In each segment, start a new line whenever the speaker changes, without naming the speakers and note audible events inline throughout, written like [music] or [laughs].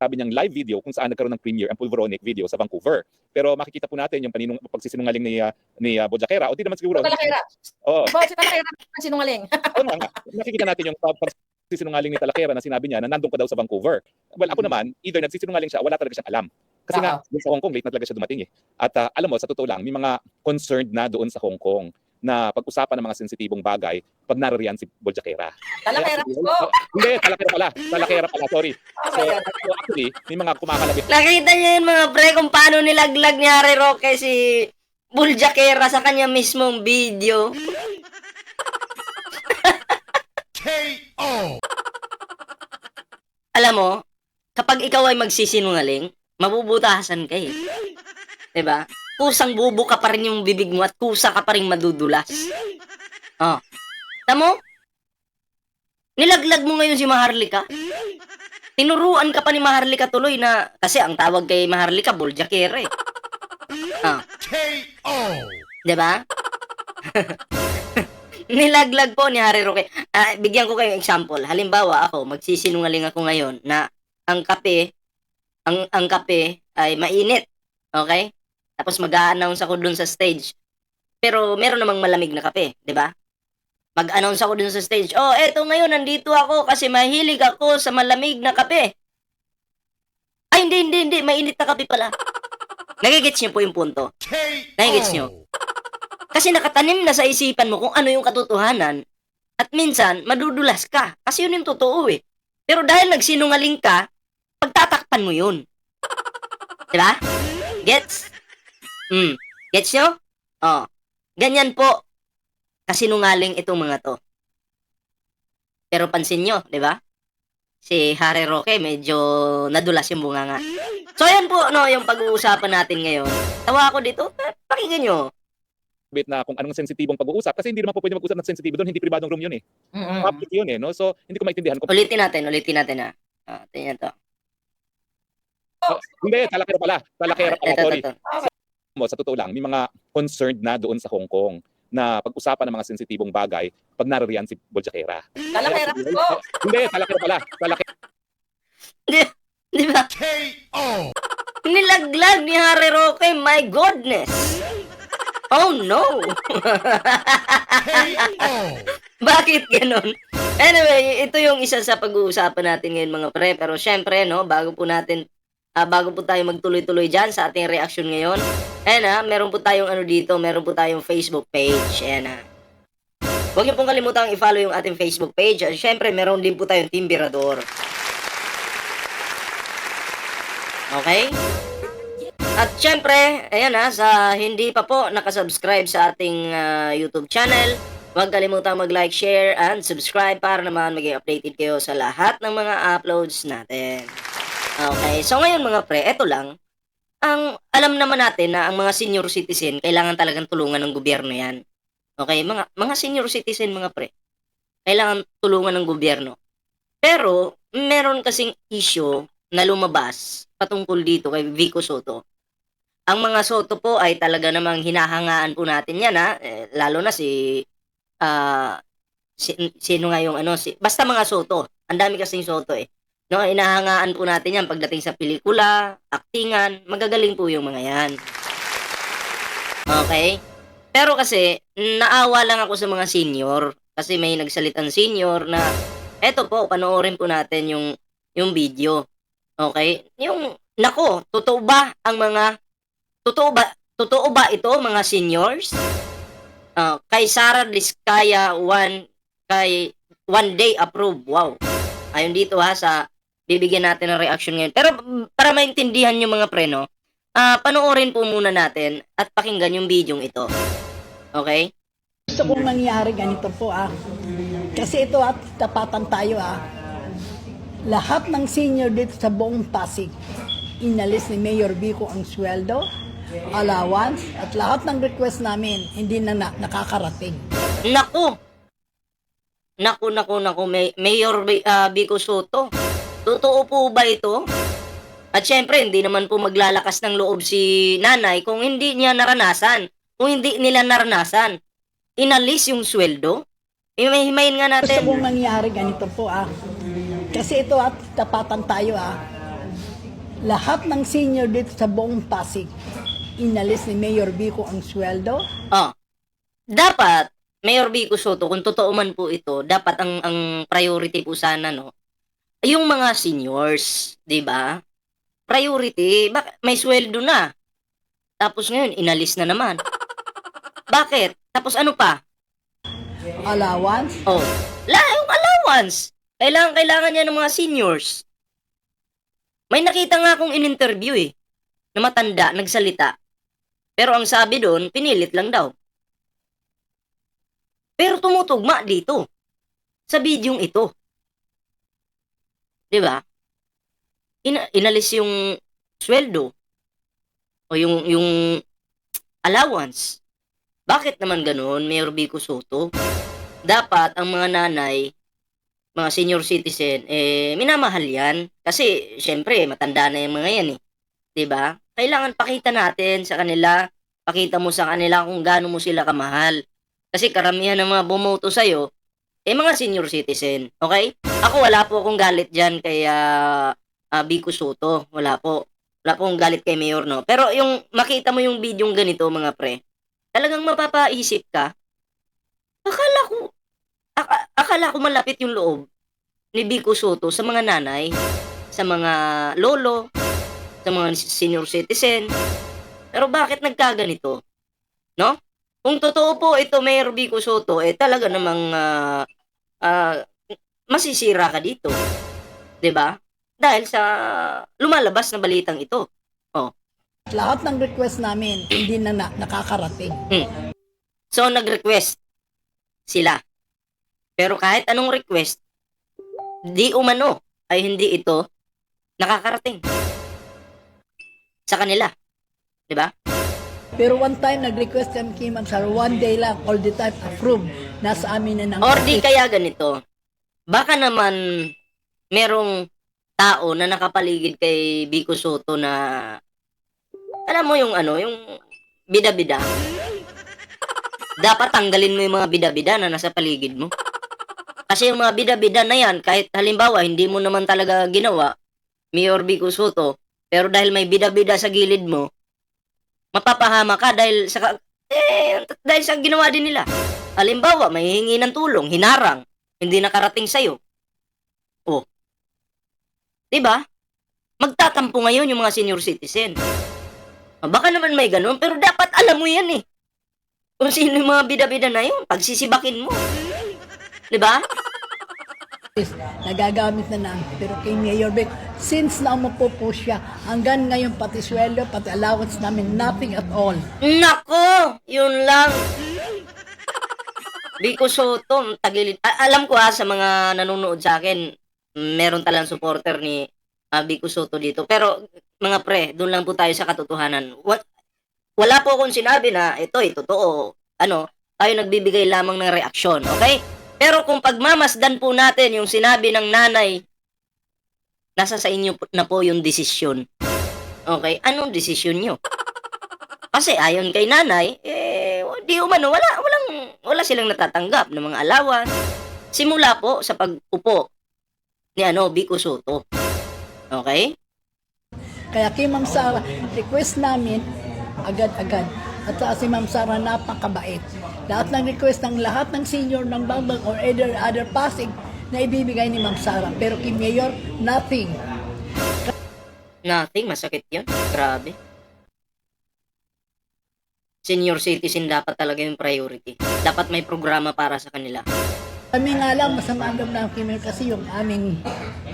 sabi niyang live video kung saan nagkaroon ng premiere ang Pulveronic video sa Vancouver. Pero makikita po natin yung paninong pagsisinungaling ni uh, ni uh, Bojakera o di naman siguro.
Talakera.
Oo.
Bo, si Talakera ang sinungaling. [laughs]
Oo nga, nga. Nakikita natin yung pag- pagsisinungaling ni Talakera na sinabi niya na nandun ka daw sa Vancouver. Well, ako naman, either nagsisinungaling siya, wala talaga siyang alam. Kasi nga, dun sa Hong Kong, late na talaga siya dumating eh. At ah, alam mo, sa totoo lang, may mga concerned na doon sa Hong Kong na pag-usapan ng mga sensitibong bagay pag naririyan si Boljakera.
Talakera.
Kaya-
Oh,
Hindi, talakera pala. Talakera pala, sorry. So, so actually, may mga kumakalabit
Nakita niyo yun mga pre kung paano nilaglag ni Harry Roque si Buljakera sa kanya mismong video. Alam mo, kapag ikaw ay magsisinungaling, mabubutasan ka eh. 'Di ba? Kusang bubo ka pa rin yung bibig mo at kusa ka pa rin madudulas. [laughs] Oh. Alam mo? Nilaglag mo ngayon si Maharlika. Tinuruan ka pa ni Maharlika tuloy na kasi ang tawag kay Maharlika Buljakera eh. [laughs] Ah. Di ba? [laughs] Nilaglag po ni Harry Roque. Ah, bigyan ko kayo example. Halimbawa, ako, magsisinungaling ako ngayon na ang kape, ang, ang kape ay mainit. Okay? Tapos mag-a-announce ako dun sa stage. Pero meron namang malamig na kape, di ba? Mag-announce ako dun sa stage. Oh, eto ngayon, nandito ako kasi mahilig ako sa malamig na kape. Ay, hindi, hindi, hindi. Mainit na kape pala. Nagigits niyo po yung punto. Nagigits niyo? Kasi nakatanim na sa isipan mo kung ano yung katotohanan. At minsan, madudulas ka. Kasi yun yung totoo eh. Pero dahil nagsinungaling ka, pagtatakpan mo yun. Diba? Gets? Hmm. Gets nyo? Oh. Ganyan po. Kasinungaling itong mga to. Pero pansin nyo, di ba? Si Harry Roque medyo nadulas yung bunganga. So ayan po, no, yung pag-uusapan natin ngayon. Tawa ako dito, eh, pakinggan nyo.
na kung anong sensitibong pag-uusap kasi hindi naman po pwede mag-usap ng sensitibo doon, hindi pribadong room yun eh.
Mm-mm.
Public yun eh, no? So, hindi ko maintindihan kung
Ulitin natin, ulitin natin ha. Ah, tingnan to.
Oh, hindi, talakera pala. Talakera pala,
Ito,
sorry.
ito, ito.
Mo, sa totoo lang, may mga concerned na doon sa Hong Kong na pag-usapan ng mga sensitibong bagay pag naririyan si Boljakera.
Talakera. Oh,
Hindi, talakera pala. Talakera
Di, di ba? Nilaglag ni Harry Roque, my goodness. Oh no. [laughs] Bakit ganun? Anyway, ito yung isa sa pag-uusapan natin ngayon mga pre. Pero syempre, no, bago po natin, ah, bago po tayo magtuloy-tuloy dyan sa ating reaction ngayon, ayan ha, meron po tayong ano dito, meron po tayong Facebook page. Ayan ha. Huwag niyo pong kalimutang i-follow yung ating Facebook page. At syempre, meron din po tayong Team Birador. Okay? At syempre, ayan ha, sa hindi pa po nakasubscribe sa ating ah, YouTube channel, huwag kalimutang mag-like, share, and subscribe para naman maging updated kayo sa lahat ng mga uploads natin. Okay, so ngayon mga pre, eto lang. Ang alam naman natin na ang mga senior citizen, kailangan talagang tulungan ng gobyerno yan. Okay, mga mga senior citizen mga pre, kailangan tulungan ng gobyerno. Pero, meron kasing issue na lumabas patungkol dito kay Vico Soto. Ang mga Soto po ay talaga namang hinahangaan po natin yan ha. Eh, lalo na si, ah, si, sino nga yung ano, si, basta mga Soto. Ang dami kasing Soto eh. No, inahangaan po natin yan pagdating sa pelikula, aktingan, magagaling po yung mga yan. Okay? Pero kasi, naawa lang ako sa mga senior. Kasi may nagsalitang senior na, eto po, panoorin po natin yung, yung video. Okay? Yung, nako, totoo ba ang mga, totoo ba, totoo ba ito mga seniors? Ah, kay Sarah Diskaya, one, kay one day approve. Wow. Ayun dito ha, sa, bibigyan natin ng reaction ngayon. Pero, mm, para maintindihan yung mga preno, ah, panoorin po muna natin at pakinggan yung video ito. Okay?
Gusto kong mangyari ganito po ah. Kasi ito at tapatan tayo ah. Lahat ng senior dito sa buong Pasig, inalis ni Mayor Vico ang sweldo, allowance, at lahat ng request namin hindi na, na nakakarating.
Naku! Naku, naku, naku, May, Mayor Bi- ah, Vico Soto. Totoo po ba ito? At syempre, hindi naman po maglalakas ng loob si nanay kung hindi niya naranasan. Kung hindi nila naranasan. Inalis yung sweldo. Himay-himayin nga
Gusto
natin.
kong mangyari ganito po ah. Kasi ito at tapatan tayo ah. lahat ng senior dito sa buong Pasig, inalis ni Mayor Vico ang sweldo.
Oh. Dapat, Mayor Vico Soto, kung totoo man po ito, dapat ang ang priority po sana, no, yung mga seniors, di ba? Priority, bak may sweldo na. Tapos ngayon, inalis na naman. Bakit? Tapos ano pa?
Allowance,
Oh, la yung allowance. Kailangan, kailangan niya ng mga seniors. May nakita nga akong in-interview eh, na matanda, nagsalita. Pero ang sabi doon, pinilit lang daw. Pero tumutugma dito. Sa bidyong ito. 'Di ba? Ina- inalis yung sweldo o yung yung allowance. Bakit naman ganoon, Mayor Vico Soto? Dapat ang mga nanay, mga senior citizen, eh, minamahal yan. Kasi, syempre, matanda na yung mga yan eh. ba? Kailangan pakita natin sa kanila, pakita mo sa kanila kung gaano mo sila kamahal. Kasi karamihan ng mga bumoto sa'yo, eh mga senior citizen, okay? Ako wala po akong galit dyan kay ah, ah, Vico Soto. Wala po. Wala po akong galit kay Mayor, no? Pero yung makita mo yung video ganito, mga pre, talagang mapapaisip ka, akala ko, aka- akala ko malapit yung loob ni Vico Soto sa mga nanay, sa mga lolo, sa mga senior citizen. Pero bakit nagkaganito? No? Kung totoo po ito, Mayor Vico Soto, eh talaga namang ah, ah, masisira ka dito. 'Di ba? Dahil sa lumalabas na balitang ito.
lahat ng request namin hindi na, na nakakarating.
So, nag-request sila. Pero kahit anong request, di umano ay hindi ito nakakarating sa kanila. 'Di ba?
Pero one time nag-request kami kay Ma'am one day lang, all the time approved. Nasa amin na ng
Or di kaya ganito, baka naman merong tao na nakapaligid kay Vico Soto na alam mo yung ano, yung bida-bida. Dapat tanggalin mo yung mga bida-bida na nasa paligid mo. Kasi yung mga bida-bida na yan, kahit halimbawa hindi mo naman talaga ginawa, Mayor Vico Soto, pero dahil may bida-bida sa gilid mo, mapapahama ka dahil sa eh, dahil sa ginawa din nila. Halimbawa, may hingi ng tulong, hinarang, hindi nakarating sa'yo. Oh. 'Di ba? Magtatampo ngayon yung mga senior citizen. Ah, Baka naman may ganun, pero dapat alam mo yan eh. Kung sino yung mga bida-bida na yun, pagsisibakin mo. ba?
is nagagamit na namin. Pero kay Mayor Vic, since na umupo po siya, hanggang ngayon pati sweldo, pati allowance namin, nothing at all.
Nako, yun lang. Biko Soto, tagilid. Alam ko ha, sa mga nanonood sa akin, meron talang supporter ni uh, Biko Soto dito. Pero, mga pre, doon lang po tayo sa katotohanan. Wa- wala po akong sinabi na ito, eh, totoo. Ano, tayo nagbibigay lamang ng reaksyon, okay? Pero kung pagmamasdan po natin yung sinabi ng nanay, nasa sa inyo na po yung desisyon. Okay? Anong desisyon nyo? Kasi ayon kay nanay, eh, di umano, wala, walang, wala silang natatanggap ng mga alawan. Simula po sa pag-upo ni ano, Biko Soto. Okay?
Kaya kay Ma'am Sara, request namin, agad-agad. At saka si Ma'am Sara napakabait. Lahat ng request ng lahat ng senior ng Bangbang or either other Pasig na ibibigay ni Ma'am Sara. Pero kay Mayor, nothing.
Nothing, masakit yun. Grabe. Senior citizen dapat talaga yung priority. Dapat may programa para sa kanila.
Kami nga lang, masama ang loob ng Mayor kasi yung aming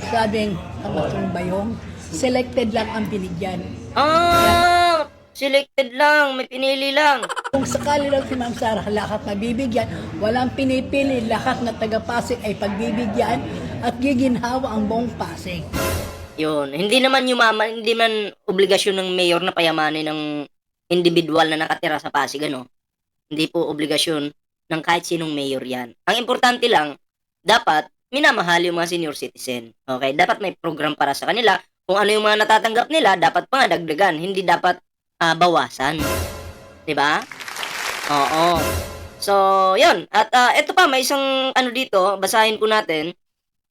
sabing kamatong bayong, selected lang ang binigyan.
Ah! Selected lang, may pinili lang.
Kung sakali lang si Ma'am Sara lahat mabibigyan, walang pinipili lahat na taga-Pasig ay pagbibigyan at giginhawa ang buong Pasig.
Yun. Hindi naman yumaman, hindi man obligasyon ng mayor na payamanin ng individual na nakatira sa Pasig, ano? Hindi po obligasyon ng kahit sinong mayor yan. Ang importante lang, dapat minamahal yung mga senior citizen. Okay? Dapat may program para sa kanila. Kung ano yung mga natatanggap nila, dapat pa dagdagan. Hindi dapat ah, bawasan. ba? Oo. So, yun. At ah, ito pa, may isang ano dito, basahin ko natin.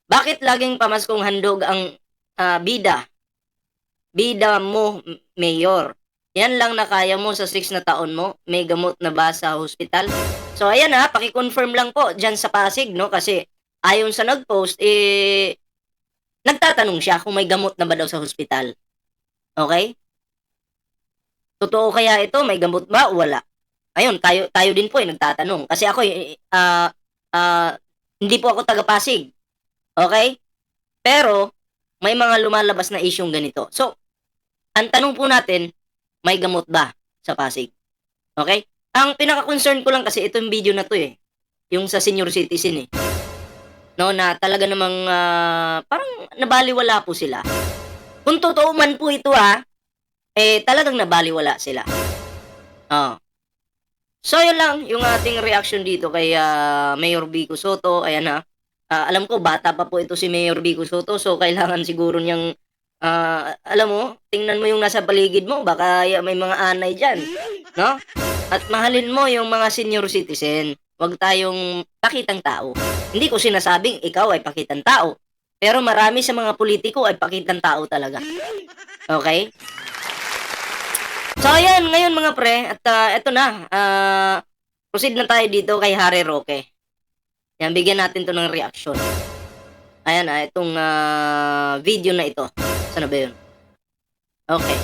Bakit laging pamaskong handog ang ah, bida bida mo, mayor. Yan lang na kaya mo sa 6 na taon mo. May gamot na ba sa hospital? So, ayan ha, paki-confirm lang po dyan sa Pasig, no? Kasi ayon sa nag-post, eh, nagtatanong siya kung may gamot na ba daw sa hospital. Okay? Totoo kaya ito? May gamot ba wala? Ayun, tayo, tayo din po ay nagtatanong. Kasi ako, eh, ah, ah, hindi po ako taga-Pasig. Okay? Pero, may mga lumalabas na isyong ganito. So, ang tanong po natin, may gamot ba sa Pasig? Okay? Ang pinaka-concern ko lang kasi itong video na to eh. Yung sa senior citizen eh. No, na talaga namang ah, parang nabaliwala po sila. Kung totoo man po ito ah, eh talagang nabaliwala sila. Oh. So yun lang yung ating reaction dito kay ah, Mayor Vico Soto. Ayan na. Ah, alam ko bata pa po ito si Mayor Vico Soto so kailangan siguro niyang ah, alam mo, tingnan mo yung nasa paligid mo baka may mga anay diyan, no? At mahalin mo yung mga senior citizen. Huwag tayong pakitang tao. Hindi ko sinasabing ikaw ay pakitang tao. Pero marami sa mga politiko ay pakitang tao talaga. Okay? So, ayan, ngayon mga pre, at ah, eto na, ah, proceed na tayo dito kay Harry Roque. Yan, bigyan natin to ng reaction. Ayan ah, itong ah, video na ito. Saan na ba yun? Okay.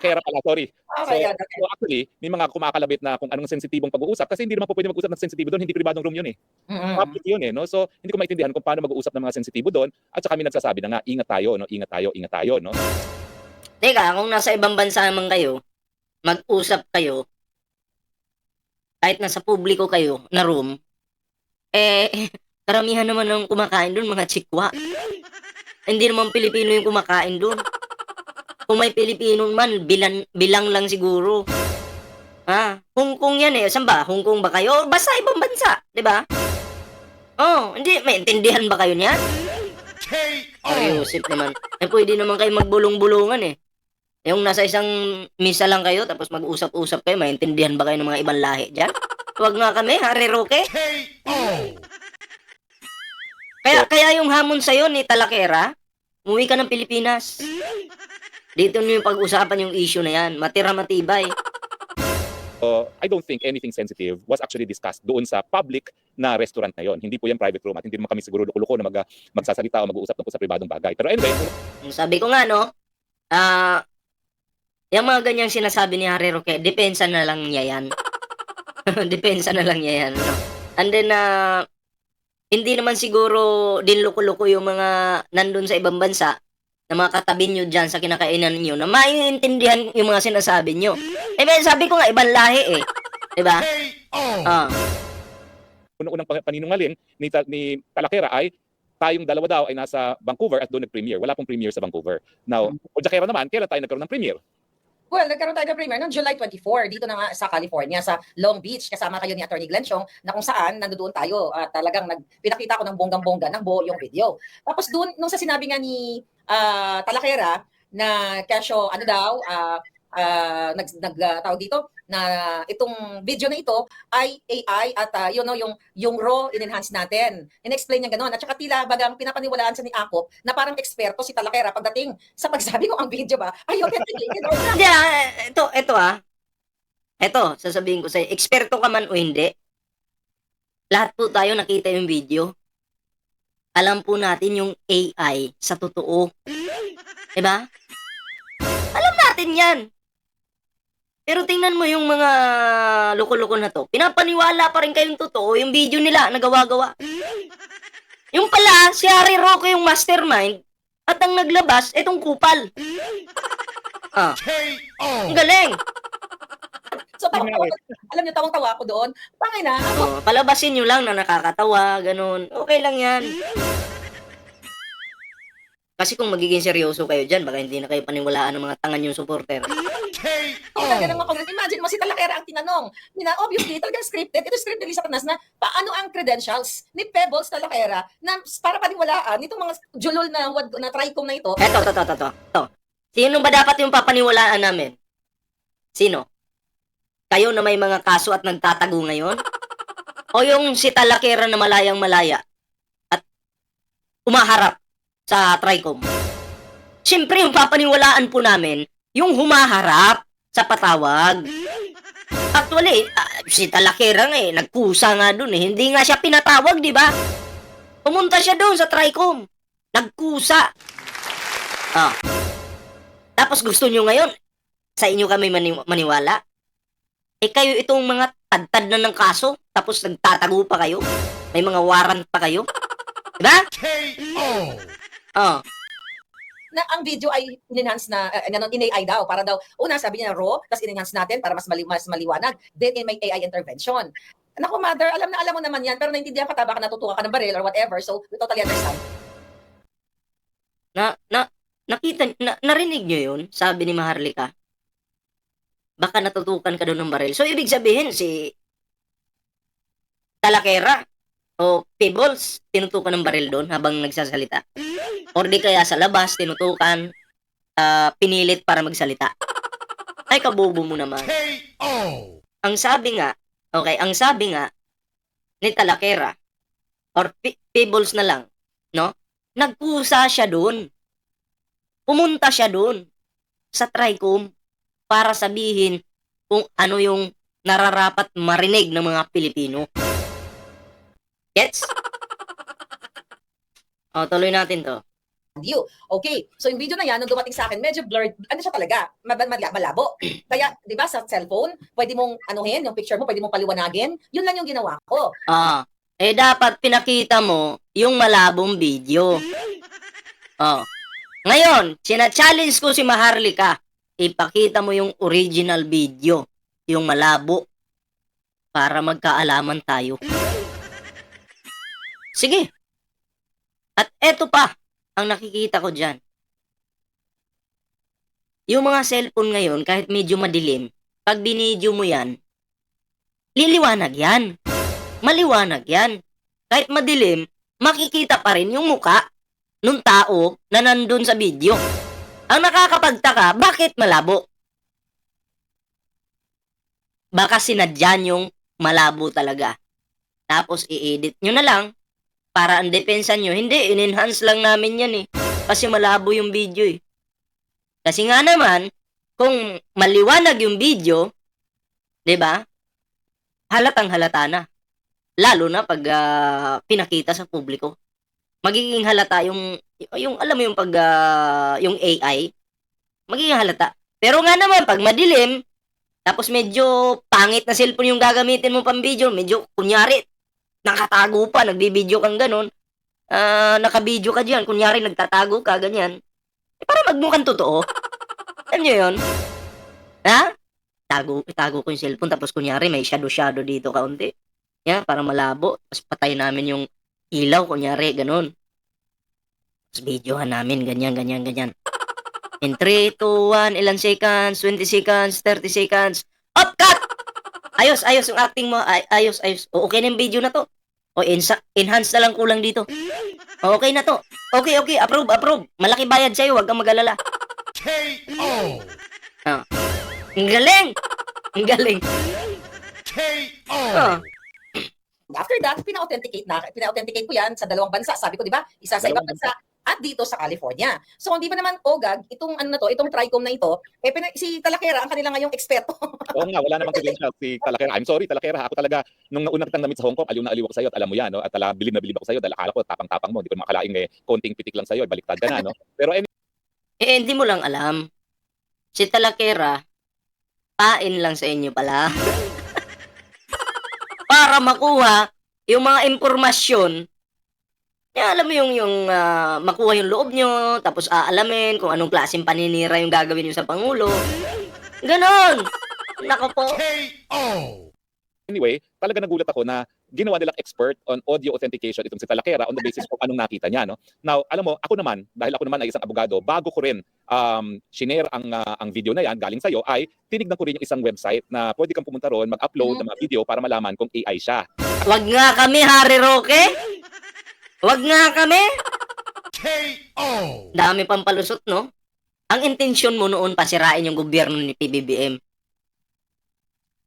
Kaya pala, sorry. So,
Okay, okay.
so actually, may mga kumakalabit na kung anong sensitibong pag-uusap kasi hindi naman po pwede mag-usap ng sensitibo doon, hindi pribadong room yun eh.
Mm-mm.
Public yun eh, no? So, hindi ko maintindihan kung paano mag-uusap ng mga sensitibo doon at saka kami nagsasabi na nga, ingat tayo, no? Ingat tayo, ingat tayo, no?
Teka, kung nasa ibang bansa naman kayo, mag-usap kayo, kahit nasa publiko kayo na room, eh, [laughs] karamihan naman ng kumakain doon, mga chikwa. Hindi naman Pilipino yung kumakain doon. Kung may Pilipino man, bilang, bilang lang siguro. Ha? Hong Kong yan eh. Saan ba? Hong Kong ba kayo? Basta ibang bansa. di ba? Oh, hindi. May intindihan ba kayo niyan? Ayusip naman. Eh, pwede naman kayo magbulong-bulungan eh. Yung nasa isang misa lang kayo, tapos mag-usap-usap kayo, maintindihan ba kayo ng mga ibang lahi dyan? Huwag nga kami, Harry Roque. Kaya yung hamon sa'yo ni Talakera, umuwi ka ng Pilipinas. Dito nyo yung pag-usapan yung issue na yan. Matira matibay.
So, [laughs] I don't think anything sensitive was actually discussed doon sa public na restaurant na yon. Hindi po yan private room at hindi naman kami siguro luko na mag, magsasalita o mag-uusap tungkol sa pribadong bagay. Pero anyway,
Sabi ko nga, no, ah, yung mga ganyang sinasabi ni Harry Roque, depensa na lang niya yan. [laughs] depensa na lang niya yan. No? And then, ah, hindi naman siguro din loko-loko yung mga nandun sa ibang bansa na mga katabi nyo dyan sa kinakainan nyo na maiintindihan yung mga sinasabi nyo. Eh, may sabi ko nga, ibang lahi eh. Diba? Ah.
unang-unang pa- paninungaling ni, Ta- ni Talakera ay tayong dalawa daw ay nasa Vancouver at doon nag-premiere. Wala pong premiere sa Vancouver. Now, o Jakera naman, kailan tayo nagkaroon ng premiere?
Well, nagkaroon tayo ng premiere noong July 24 dito na nga sa California, sa Long Beach. Kasama kayo ni Attorney Glenn Chong na kung saan nandoon tayo at talagang nag, pinakita ko ng bonggang-bongga ng buo yung video. Tapos doon, nung sa sinabi nga ni ah, Talakera na kesyo, ano daw, ah, ah, nag, nag ah, tawag dito, na itong video na ito ay AI at ah, you know, yung, yung raw in-enhance natin. In-explain niya gano'n. At saka tila bagang pinapaniwalaan sa ni Akop na parang eksperto si Talakera pagdating sa pagsabi ko ang video ba, ay authentic. [laughs]
Hindi ah, ito, ito ah. Ito, sasabihin ko sa'yo, eksperto ka man o hindi, lahat po tayo nakita yung video. Alam po natin yung AI sa totoo. Diba? Alam natin yan. Pero tingnan mo yung mga loko-loko na to. Pinapaniwala pa rin kayong totoo yung video nila na gawa-gawa. Yung pala, si Harry Roque yung mastermind at ang naglabas, itong kupal. Ah. Ang galing.
So, tawa, alam niyo, tawang tawa ako doon. Pangay na, ako,
Oh, palabasin nyo lang na nakakatawa, ganun. Okay lang yan. Kasi kung magiging seryoso kayo dyan, baka hindi na kayo paniwalaan ng mga tangan yung supporter.
Talaga naman ako. Imagine mo, si Talakera ang tinanong. Mina, obviously, talagang scripted. Ito scripted ni Satanas na paano ang credentials ni Pebbles Talakera na para paniwalaan nitong mga julol na, na tricom na ito.
Eto, to, to, to, to, to. Sino ba dapat yung papaniwalaan namin? Sino? Kayo na may mga kaso at nagtatago ngayon? O yung si Talakera na malayang malaya at umaharap sa Tricom? Siyempre, yung papaniwalaan po namin, yung humaharap sa patawag. Actually, ah, si Talakera nga eh, nagkusa nga dun eh. Hindi nga siya pinatawag, di ba? Pumunta siya doon sa Tricom. Nagkusa. Ah. Tapos gusto nyo ngayon, sa inyo kami mani- maniwala? Eh kayo itong mga tadtad na ng kaso, tapos nagtatago pa kayo? May mga warrant pa kayo? Diba? Oh.
Na ang video ay in-enhance na, uh, ano, in-AI daw, para daw, una sabi niya raw, tapos in-enhance natin para mas, mali, mas maliwanag. Then, in may AI intervention. Naku, mother, alam na alam mo naman yan, pero naintindihan ka ta, baka natutukan ka ng baril or whatever, so we totally understand.
Na, na, nakita, na, narinig nyo yun? Sabi ni Maharlika. Baka natutukan ka doon ng baril. So, ibig sabihin, si Talakera o Pebbles, tinutukan ng baril doon habang nagsasalita. Or di kaya sa labas, tinutukan, ah, pinilit para magsalita. Ay, kabobo mo naman. Ang sabi nga, okay, ang sabi nga ni Talakera or Pe- Pebbles na lang, no? Nagpusa siya doon. Pumunta siya doon sa Tricom para sabihin kung ano yung nararapat marinig ng mga Pilipino. Gets? [laughs] O, tuloy natin to.
You. Okay, so yung video na yan, nung dumating sa akin, medyo blurred, ano siya talaga, malabo. [clears throat] Kaya, di ba, sa cellphone, pwede mong anuhin, yung picture mo, pwede mong paliwanagin. Yun lang yung ginawa ko.
Ah, eh dapat pinakita mo yung malabong video. Oh. Ngayon, sina-challenge ko si Maharlika. Ipakita mo yung original video, yung malabo para magkaalaman tayo. Sige. At eto pa ang nakikita ko diyan. Yung mga cellphone ngayon, kahit medyo madilim, pag binidyo mo yan, liliwanag yan maliwanag yan. Kahit madilim, makikita pa rin yung muka nung tao na nandun sa video. Ang nakakapagtaka, bakit malabo? Baka sinadyan yung malabo talaga. Tapos i-edit nyo na lang para ang depensa nyo. Hindi, in-enhance lang namin yan eh. Kasi malabo yung video eh. Kasi nga naman, kung maliwanag yung video, 'di ba? Halatang halata na lalo na pag ah, pinakita sa publiko. Magiging halata yung yung alam mo yung pag ah, yung AI, magiging halata. Pero nga naman pag madilim, tapos medyo pangit na cellphone yung gagamitin mo pang video, medyo kunyari nakatago pa, nagbibideo kang ganun, ah nakabideo ka diyan, kunyari nagtatago ka ganyan. Eh, para magmukhang totoo. Alam niyo 'yon? Ha? Tago, itago ko yung cellphone tapos kunyari may shadow-shadow dito kaunti. Yan, para malabo. Tapos patay namin yung ilaw, kunyari, ganun. Tapos videohan namin, ganyan, ganyan, ganyan. In 3, 2, 1, ilan seconds, 20 seconds, 30 seconds. Up, cut! Ayos, ayos yung acting mo. Ay, ayos, ayos. O, okay na yung video na to. O, ensa- enhance na lang kulang dito. O, okay na to. Okay, okay, approve, approve. Malaki bayad sa'yo, wag kang mag-alala. Ah. Ang galing! Ang galing. Ah.
After that, pina-authenticate na, pina-authenticate ko yan sa dalawang bansa. Sabi ko, di ba? Isa sa ibang bansa at dito sa California. So, hindi ba naman OGAG, itong ano na to, itong TRICOM na ito, eh, pina- si Talakera, ang kanila ngayong eksperto. [laughs]
Oo nga, wala namang credentials si Talakera. I'm sorry, Talakera. Ako talaga, nung nauna kitang namit sa Hong Kong, aliw na aliw ako sa'yo at alam mo yan, no? At tala, bilib na bilib ako sa'yo dahil akala ko tapang-tapang mo. Hindi ko makalaing eh, konting pitik lang sa'yo, baliktad ka na, no? [laughs] Pero anyway,
Eh, hindi mo lang alam. Si Talakera, pain lang sa inyo pala. [laughs] Para makuha yung mga impormasyon, eh, alam mo yung, yung ah, makuha yung loob nyo, tapos aalamin kung anong klaseng paninira yung gagawin nyo sa Pangulo. Ganon! Nako po.
anyway, talaga nagulat ako na ginawa nilang expert on audio authentication itong si Talakera on the basis of anong nakita niya, no? Now, alam mo, ako naman, dahil ako naman ay isang abogado, bago ko rin um, shinare ang, ah, ang video na yan galing sa'yo, ay tinignan ko rin yung isang website na pwede kang pumunta ron, mag-upload ng mga video para malaman kung AI siya.
Wag nga kami, Harry Roque. Wag nga kami. Dami pang palusot, no? Ang intensyon mo noon pasirain yung gobyerno ni PBBM.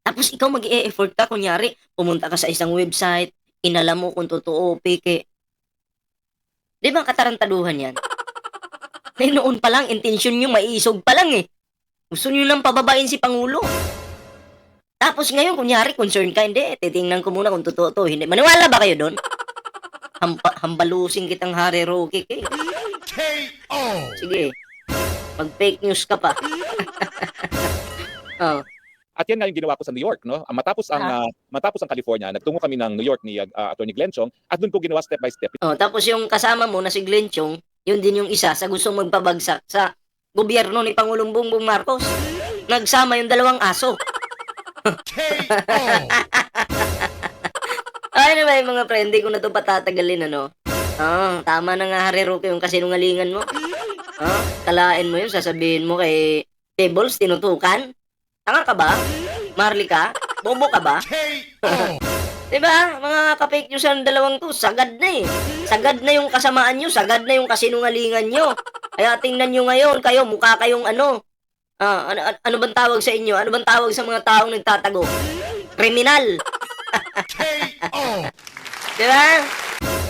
Tapos ikaw mag effort ka, kunyari, pumunta ka sa isang website, inalam mo kung totoo peke. Di ba katarantaduhan yan? [laughs] Eh, noon pa lang, intensyon nyo, maiisog pa lang eh. Gusto nyo lang pababain si Pangulo. Tapos ngayon, kunyari, concern ka, hindi, titingnan ko muna kung totoo to. Hindi. Maniwala ba kayo doon? [laughs] Hamba, hambalusin kitang Harry Roque. Eh. Sige. Mag fake news ka pa. [laughs] oh.
At yan nga yung ginawa ko sa New York, no? Ah, Matapos ang
Ah.
ah, matapos ang California, nagtungo kami ng New York ni ah, Attorney Glenn Chong at doon ko ginawa step by step.
Oh, tapos yung kasama mo na si Glenn Chong, yun din yung isa sa gustong magpabagsak sa gobyerno ni Pangulong Bongbong Marcos. Nagsama yung dalawang aso. [laughs] Ay na ba yung mga pre, hindi ko na to patatagalin ano. Ah, tama na nga Roque yung kasinungalingan mo. Ah, kalain mo yun, sasabihin mo kay Pebbles, tinutukan? Tanga ka ba? Marley ka? Bobo ka ba? diba? Mga ka-fake news ang dalawang to, sagad na eh. Sagad na yung kasamaan nyo, sagad na yung kasinungalingan nyo. Kaya tingnan nyo ngayon, kayo, mukha kayong ano. Ah, ano, ano, ano bang tawag sa inyo? Ano bang tawag sa mga taong nagtatago? Kriminal. Diba?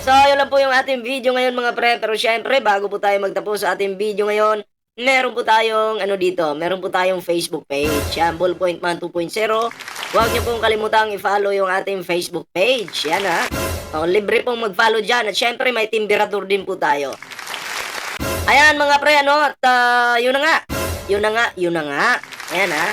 So, yun lang po yung ating video ngayon mga pre. Pero syempre, bago po tayo magtapos sa ating video ngayon, meron po tayong, ano dito, meron po tayong Facebook page. Yan, Ballpoint Man 2.0. Huwag niyo pong kalimutang i-follow yung ating Facebook page. Yan ha. O, libre pong mag-follow dyan. At syempre, may timbiratur din po tayo. Ayan mga pre, ano, at ah, yun na nga. Yun na nga, yun na nga. Ayan ha.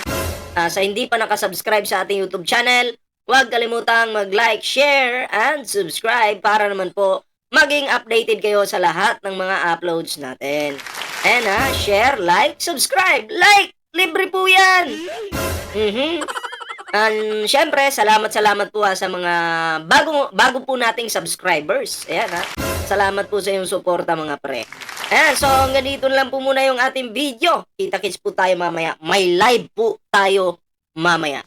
Ah, sa hindi pa nakasubscribe sa ating YouTube channel, huwag kalimutang mag-like, share, and subscribe para naman po maging updated kayo sa lahat ng mga uploads natin. Ayan ha, share, like, subscribe. Like! Libre po yan! Mhm. And syempre, salamat salamat po ha, sa mga bago bago po nating subscribers. Ayan ha. Salamat po sa iyong suporta mga pre. Ayan, so hanggang dito lang po muna yung ating video. Kita-kits po tayo mamaya. May live po tayo mamaya.